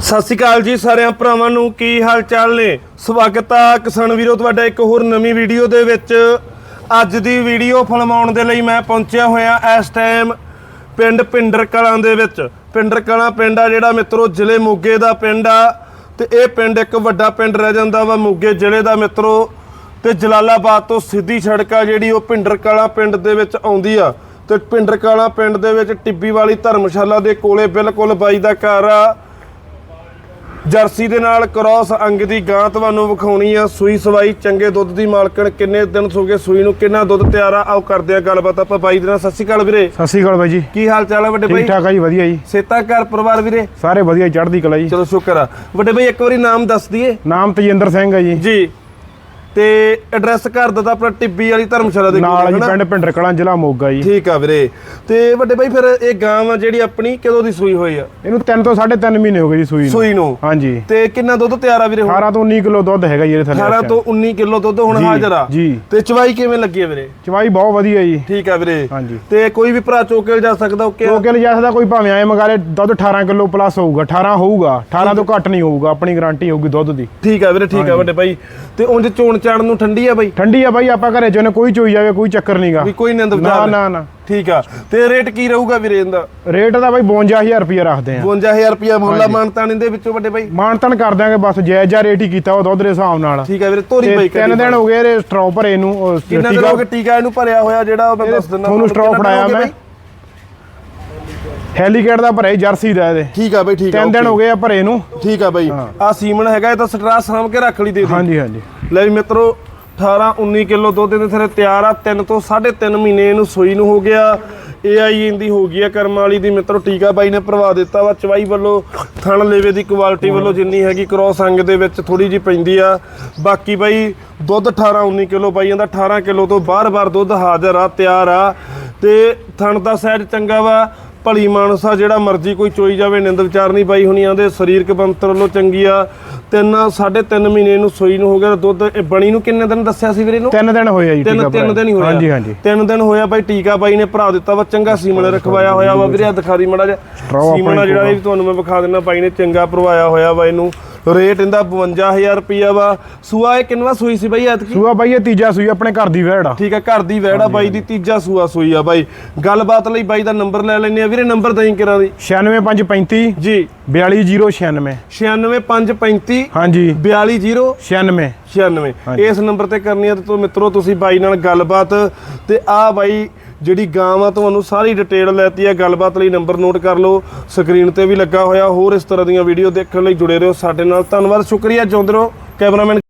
ਸਤਿ ਸ਼੍ਰੀ ਅਕਾਲ ਜੀ ਸਾਰਿਆਂ ਭਰਾਵਾਂ ਨੂੰ, ਕੀ ਹਾਲ ਚਾਲ ਨੇ? ਸਵਾਗਤ ਆ ਕਿਸਾਨ ਵੀਰੋ, ਤੁਹਾਡਾ ਇੱਕ ਹੋਰ ਨਵੀਂ ਵੀਡੀਓ ਦੇ ਵਿੱਚ। ਅੱਜ ਦੀ ਵੀਡੀਓ ਫਿਲਮਾਉਣ ਦੇ ਲਈ ਮੈਂ ਪਹੁੰਚਿਆ ਹੋਇਆ ਇਸ ਟਾਈਮ ਪਿੰਡ ਪਿੰਡਰ ਕਲਾਂ ਦੇ ਵਿੱਚ। ਪਿੰਡਰ ਕਲਾਂ ਪਿੰਡ ਆ ਜਿਹੜਾ ਮਿੱਤਰੋ, ਜ਼ਿਲ੍ਹੇ ਮੋਗੇ ਦਾ ਪਿੰਡ ਆ। ਤੇ ਇਹ ਪਿੰਡ ਇੱਕ ਵੱਡਾ ਪਿੰਡ ਰਹਿ ਜਾਂਦਾ ਵਾ ਮੋਗੇ ਜ਼ਿਲ੍ਹੇ ਦਾ ਮਿੱਤਰੋ। ਤੇ ਜਲਾਲਾਬਾਦ ਤੋਂ ਸਿੱਧੀ ਸੜਕ ਆ ਜਿਹੜੀ ਉਹ ਪਿੰਡਰ ਕਲਾਂ ਪਿੰਡ ਦੇ ਵਿੱਚ ਆਉਂਦੀ ਆ। ਤੇ ਪਿੰਡਰ ਕਲਾਂ ਪਿੰਡ ਦੇ ਵਿੱਚ ਟਿੱਬੀ ਵਾਲੀ ਧਰਮਸ਼ਾਲਾ ਦੇ ਕੋਲੇ ਬਿਲਕੁਲ ਬਾਈ ਦਾ ਘਰ ਆ। ਜਰਸੀ ਦੇ ਨਾਲ ਕ੍ਰਾਸ ਅੰਗ ਦੀ ਗਾਂ ਤੁਹਾਨੂੰ ਵਿਖਾਉਣੀ ਆ। ਸੂਈ ਸਵਾਈ ਚੰਗੇ ਦੁੱਧ ਦੀ ਮਾਲਕਣ। ਕਿੰਨੇ ਦਿਨ ਹੋ ਗਏ ਸੂਈ ਨੂੰ? ਕਿੰਨਾ ਦੁੱਧ ਤਿਆਰ ਆ? ਆਓ ਕਰਦੇ ਆ ਗੱਲਬਾਤ। ਆਪਾਂ ਬਾਈ ਦੇ ਨਾਲ ਸਤਿ ਸ਼੍ਰੀ ਅਕਾਲ ਵੀਰੇ। ਸਤਿ ਸ਼੍ਰੀ ਅਕਾਲ ਬਾਈ ਜੀ। ਕੀ ਹਾਲ ਚਾਲ ਆ ਵੱਡੇ ਠੀਕ ਬਾਈ? ਠਾਕ ਆ ਜੀ ਵਧੀਆ ਜੀ। ਸੇਤਾ ਘਰ ਪਰਿਵਾਰ ਵੀਰੇ? ਸਾਰੇ ਵਧੀਆ ਚੜ੍ਹਦੀ ਕਲਾ ਜੀ। ਚਲੋ ਸ਼ੁਕਰ ਆ। ਵੱਡੇ ਬਾਈ ਇੱਕ ਵਾਰੀ ਨਾਮ ਦੱਸ ਦਈਏ। ਨਾਮ ਤਜਿੰਦਰ ਸਿੰਘ ਹੈ ਜੀ। ਜੀ। ਤੇ ਐਡਰੈਸ ਘਰ ਦਾ ਤਾਂ ਆਪਣਾ ਟਿੱਬੀ ਵਾਲੀ ਧਰਮਸ਼ਾਲਾ ਦੇ ਨਾਲ ਜੀ ਹੈ ਪਿੰਡ ਪਿੰਡਰ ਕਲਾਂ ਜ਼ਿਲ੍ਹਾ ਮੋਗਾ ਜੀ। ਠੀਕ ਆ ਵੀਰੇ। ਤੇ ਵੱਡੇ ਬਾਈ ਫਿਰ ਇਹ ਗਾਂ ਆ ਜਿਹੜੀ ਆਪਣੀ ਕਦੋਂ ਦੀ ਸੂਈ ਹੋਈ ਆ? ਇਹਨੂੰ 3 ਤੋਂ 3.5 ਮਹੀਨੇ ਹੋ ਗਏ ਜੀ ਸੂਈ ਨੂੰ। ਸੂਈ ਨੂੰ? ਹਾਂਜੀ। ਤੇ ਕਿੰਨਾ ਦੁੱਧ ਤਿਆਰ ਆ ਵੀਰੇ ਹੁਣ? 18 ਤੋਂ 19 ਕਿਲੋ ਦੁੱਧ ਹੈਗਾ ਜੀ ਇਹਦੇ ਥੱਲੇ 18 ਤੋਂ 19 ਕਿਲੋ ਦੁੱਧ ਹੁਣ ਜੀ, ਹਾਜ਼ਰ ਆ। ਜੀ। ਤੇ ਚਵਾਈ ਕਿਵੇਂ ਲੱਗੀ ਆ ਵੀਰੇ? ਚਵਾਈ ਬਹੁਤ ਵਧੀਆ ਜੀ। ਠੀਕ ਆ ਵੀਰੇ। ਹਾਂਜੀ। ਤੇ ਕੋਈ ਵੀ ਭਰਾ ਚੋਕੇ ਲਿਜਾ ਸਕਦਾ ਓਕੇ ਕਿਲ ਜਾ ਸਕਦਾ ਕੋਈ ਭਾਵੇਂ ਆਏ ਮੰਗਾਲੇ ਦੁੱਧ 18 ਕਿਲੋ ਪਲੱਸ ਹੋਊਗਾ 18 ਹੋਊਗਾ 18 ਤੋਂ ਘੱਟ ਨਹੀਂ ਹੋਊਗਾ ਆਪਣੀ ਗਾਰੰਟੀ ਹੋਊਗੀ ਦੁੱਧ ਦੀ। ਠੀਕ ਆ ਵੀਰੇ ਠੀਕ ਆ ਵੱਡੇ ਭਾਈ ਤੇ ਉਂਝ ਚੋਣ ਚਾਣ ਨੂੰ ਠੰਡੀ ਆ ਬਾਈ? ਠੰਡੀ ਆ ਬਾਈ ਆਪਾਂ ਘਰੇ ਚੋਨੇ ਕੋਈ ਚੋਈ ਜਾਵੇ ਕੋਈ ਚੱਕਰ ਨਹੀਂਗਾ ਵੀ ਕੋਈ ਨਿੰਦ ਨਾ ਵਿਚਾਰ ਨਾ ਨਾ। ਠੀਕ ਆ। ਤੇ ਰੇਟ ਕੀ ਰਹੂਗਾ ਵੀਰੇ ਇਹਦਾ? ਰੇਟ ਦਾ ਬਾਈ 52000 ਰੁਪਏ ਰੱਖਦੇ ਆ। 52000 ਰੁਪਿਆ ਮੁੱਲਾ ਮਾਨਤਾਨ ਇਹਦੇ ਵਿੱਚੋਂ ਵੱਡੇ ਭਾਈ ਮਾਨਤਨ ਕਰ ਦਿਆਂਗੇ ਬਸ ਜਾਇਜ਼ ਜਿਹਾ ਰੇਟ ਹੀ ਕੀਤਾ ਉਹ ਦੁੱਧ ਦੇ ਹਿਸਾਬ ਨਾਲ। ਠੀਕ ਆ ਵੀਰੇ ਤੋਰੀ ਬਾਈ ਤਿੰਨ ਦਿਨ ਹੋ ਗਏ ਇਹਦੇ ਸਟ੍ਰੋ ਭਰੇ ਨੂੰ ਉਹ ਕਿੰਨਾ ਦਿਨ ਹੋ ਗਏ ਟੀਕਾ ਇਹਨੂੰ ਭਰਿਆ ਹੋਇਆ ਜਿਹੜਾ ਉਹ ਮੈਂ ਦੱਸ ਦਿੰਦਾ ਤੁਹਾਨੂੰ ਕਿੰਨਾ ਸਟ੍ਰੋ ਦਿਨ ਹੋ ਫੜਾਇਆ ਮੈਂ। ਬਾਈ? ਹੈਲੀਕੇਟ ਦਾ ਭਰੇ ਜਰਸੀ ਦਾ ਇਹਦੇ। ਠੀਕ ਆ ਬਾਈ ਠੀਕ ਆ ਤਿੰਨ ਦਿਨ। ਹੋ ਗਏ ਆ ਭਰੇ ਨੂੰ। ਠੀਕ ਆ ਬਾਈ। ਆ ਸੀਮਨ ਹੈਗਾ ਇਹ ਤਾਂ ਸਟਰਾਸ ਸਾਂਭ ਕੇ ਰੱਖ ਲਈ ਦੇ ਦੇ ਹਾਂਜੀ ਹਾਂਜੀ। ਲੈ ਵੀ ਮਿੱਤਰੋ 18 19 ਕਿਲੋ ਦੁੱਧ ਦੇ ਥਰੇ ਤਿਆਰ ਆ। 3 ਤੋਂ 3.5 ਮਹੀਨੇ ਇਹਨੂੰ ਸੂਈ ਨੂੰ ਹੋ ਗਿਆ। ਏਆਈ ਇਹਦੀ ਹੋ ਗਈ ਆ ਕਰਮ ਵਾਲੀ ਦੀ। ਮਿੱਤਰੋ ਟੀਕਾ ਬਾਈ ਨੇ ਭਰਵਾ ਦਿੱਤਾ ਵਾ। ਚਵਾਈ ਵੱਲੋਂ ਥਣ ਲੇਵੇ ਦੀ ਕੁਆਲਿਟੀ ਵੱਲੋਂ ਜਿੰਨੀ ਹੈਗੀ ਕ੍ਰੋਸ ਅੰਗ ਦੇ ਵਿੱਚ ਥੋੜੀ ਜੀ ਪੈਂਦੀ ਆ। ਬਾਕੀ ਬਾਈ ਦੁੱਧ 18 19 ਕਿਲੋ ਬਾਈ ਜਾਂਦਾ। 18 ਕਿਲੋ ਤੋਂ ਬਾਰ-ਬਾਰ ਦੁੱਧ ਹਾਜ਼ਰ ਆ ਤਿਆਰ ਆ। ਤੇ ਥਣ ਦਾ ਸਾਈਜ਼ ਚੰਗਾ ਵਾ। ਭਲੀ ਮਾਨਸਾ ਜਿਹੜਾ ਮਰਜ਼ੀ ਕੋਈ ਚੋਈ ਜਾਵੇ ਨਿੰਦ ਵਿਚਾਰ ਨਹੀਂ ਬਾਈ ਹੁਣੀਆਂ ਦੇ ਸਰੀਰਕ ਬੰਤਰ ਵੱਲੋਂ ਚੰਗੀ ਆ। ਤਿੰਨ ਸਾਢੇ ਤਿੰਨ ਮਹੀਨੇ ਨੂੰ ਸੂਈ ਨੂੰ ਹੋ ਗਿਆ ਦੁੱਧ ਇਹ ਬਣੀ ਨੂੰ ਕਿੰਨੇ ਦਿਨ ਦੱਸਿਆ ਸੀ ਵੀਰੇ ਨੂੰ ਤਿੰਨ ਦਿਨ ਹੋਏ ਆ ਜੀ ਤਿੰਨ ਤਿੰਨ। ਦਿਨ ਹੀ ਹੋਇਆ ਹਾਂਜੀ ਹਾਂਜੀ। ਤਿੰਨ ਦਿਨ ਹੋਇਆ ਬਾਈ ਟੀਕਾ ਬਾਈ ਨੇ ਭਰਾ ਦਿੱਤਾ ਵਾ ਚੰਗਾ ਸੀਮਨ ਰਖਵਾਇਆ ਹੋਇਆ ਵਾ ਵੀਰੇ ਆ ਦਿਖਾ ਦੀ ਮੜਾ ਜਿਹਾ। ਆਪਣੀ ਜਿਹੜਾ ਇਹ ਵੀ ਤੁਹਾਨੂੰ ਮੈਂ ਵਿਖਾ ਦਿੰਦਾ ਬਾਈ ਨੇ ਚੰਗਾ ਭਰਵਾਇਆ ਹੋਇਆ ਵਾ ਇਹਨੂੰ। ਰੇਟ ਇਹਦਾ 52000 ਰੁਪਿਆ ਵਾ। ਸੂਆ ਇਹ ਕਿੰਨਵਾ ਸੂਈ ਸੀ ਬਾਈ ਐਤਕੀ? ਸੂਆ ਬਾਈ ਇਹ ਤੀਜਾ ਸੂਈ ਆਪਣੇ ਘਰ ਦੀ ਵਹਿੜ ਆ। ਠੀਕ ਆ ਘਰ ਦੀ ਵੈੜਾ ਬਾਈ ਦੀ ਤੀਜਾ ਸੂਆ ਸੂਈ ਆ ਬਾਈ। ਗੱਲਬਾਤ ਲਈ ਬਾਈ ਦਾ ਨੰਬਰ ਲੈ ਲੈਨੇ ਆ। ਵੀਰੇ ਨੰਬਰ ਦਈ ਕਿਰਾਂ ਦੀ? 96535 ਜੀ। 42096 96535 ਹਾਂਜੀ। 42096 96 ਇਸ ਨੰਬਰ ਤੇ ਕਰਨੀ ਆ ਤੇ ਤੋਂ ਮਿੱਤਰੋ ਤੁਸੀਂ ਬਾਈ ਨਾਲ ਗੱਲਬਾਤ। ਤੇ ਆ ਬਾਈ ਜਿਹੜੀ ਗਾਂ ਆ, ਤੁਹਾਨੂੰ ਸਾਰੀ ਡਿਟੇਲ ਲੈਤੀ ਹੈ। ਗੱਲਬਾਤ ਲਈ ਨੰਬਰ ਨੋਟ ਕਰ ਲਓ। ਸਕਰੀਨ ਤੇ ਵੀ ਲੱਗਾ ਹੋਇਆ। ਹੋਰ ਇਸ ਤਰ੍ਹਾਂ ਦੀਆਂ ਵੀਡੀਓ ਦੇਖਣ ਲਈ ਜੁੜੇ ਰਹੋ ਸਾਡੇ ਨਾਲ। ਧੰਨਵਾਦ। ਸ਼ੁਕਰੀਆ। ਜਿਉਂਦੇ ਰਹੋ। ਕੈਮਰਾਮੈਨ